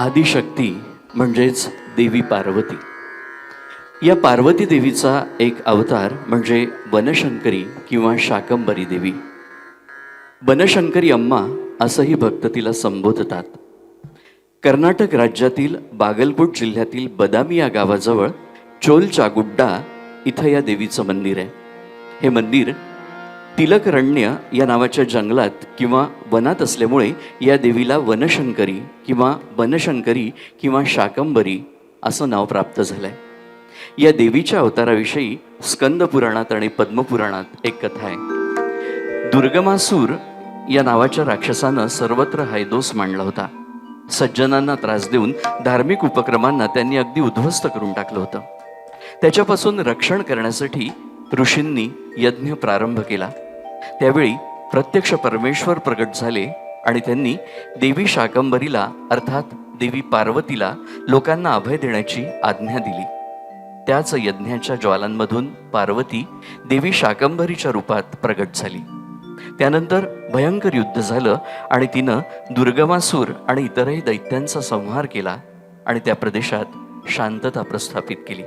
आदिशक्ती म्हणजेच देवी पार्वती. या पार्वती देवीचा एक अवतार म्हणजे वनशंकरी किंवा शाकंबरी देवी. वनशंकरी अम्मा असंही भक्त तिला संबोधतात. कर्नाटक राज्यातील बागलकोट जिल्ह्यातील बदामी या गावाजवळ चोलचागुड्डा इथं या देवीचं मंदिर आहे. हे मंदिर तिलकरण्य या नावाच्या जंगलात किंवा वनात असल्यामुळे या देवीला वनशंकरी किंवा वनशंकरी किंवा शाकंबरी असं नाव प्राप्त झालं आहे या देवीच्या अवताराविषयी स्कंद पुराणात आणि पद्मपुराणात एक कथा आहे. दुर्गमासूर या नावाच्या राक्षसानं सर्वत्र हैदोस मांडला होता. सज्जनांना त्रास देऊन धार्मिक उपक्रमांना त्यांनी अगदी उद्ध्वस्त करून टाकलं होतं. त्याच्यापासून रक्षण करण्यासाठी ऋषींनी यज्ञ प्रारंभ केला. त्यावेळी प्रत्यक्ष परमेश्वर प्रगट झाले आणि त्यांनी देवी शाकंबरीला अर्थात देवी पार्वतीला लोकांना अभय देण्याची आज्ञा दिली. त्याच यज्ञाच्या ज्वालांमधून पार्वती देवी शाकंभरीच्या रूपात प्रगट झाली. त्यानंतर भयंकर युद्ध झालं आणि तिनं दुर्गमासूर आणि इतरही दैत्यांचा संहार केला आणि त्या प्रदेशात शांतता प्रस्थापित केली.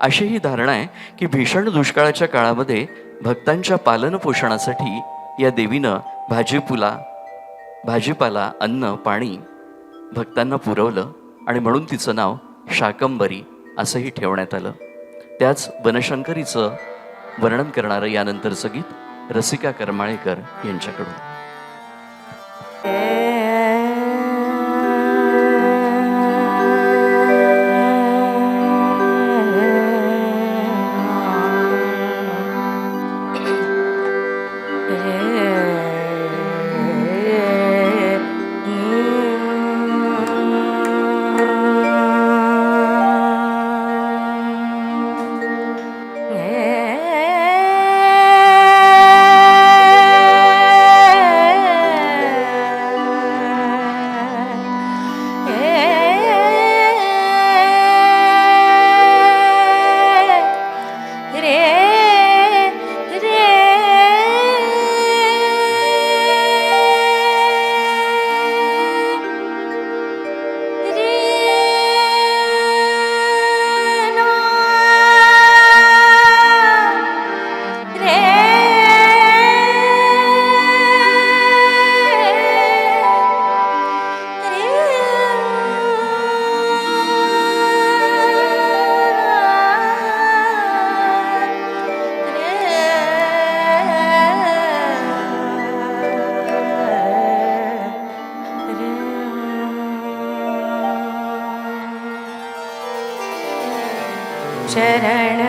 अशी ही धारणा आहे की भीषण दुष्काळाच्या काळामध्ये भक्तांच्या पालनपोषणासाठी या देवीनं भाजीपुला भाजीपाला अन्न पाणी भक्तांना पुरवलं आणि म्हणून तिचं नाव शाकंबरी असंही ठेवण्यात आलं. त्याच वनशंकरीचं वर्णन करणारं यानंतरचं गीत रसिका करमाळेकर यांच्याकडून. चरण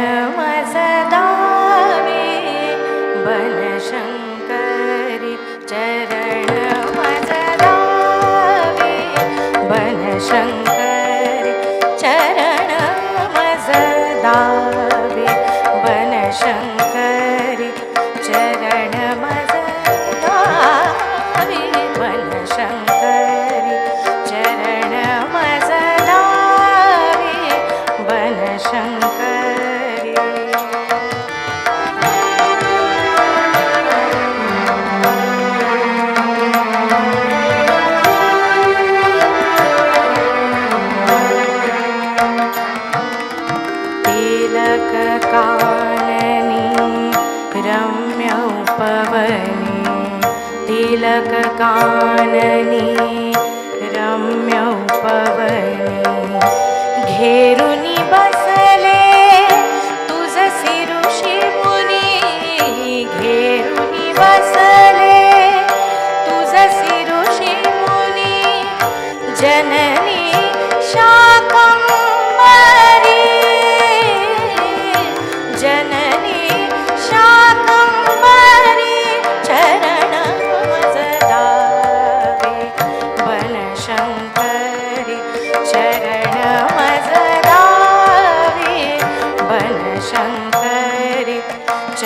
काननी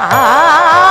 啊。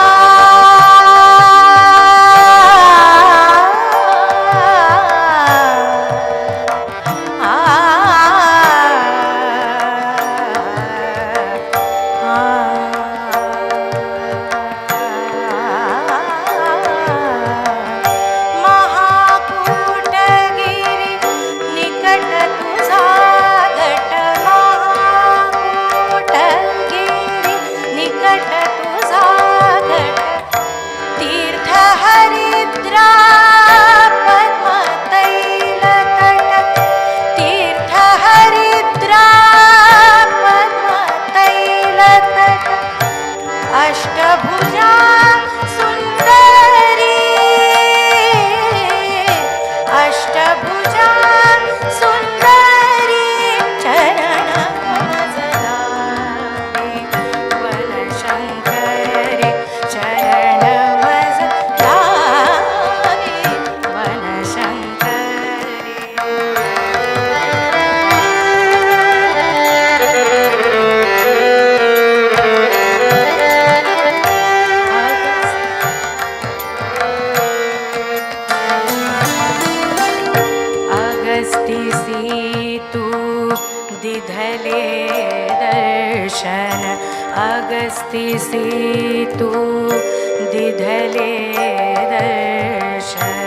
चले दर्शन अगस्ति सी तु दिधले दर्शन।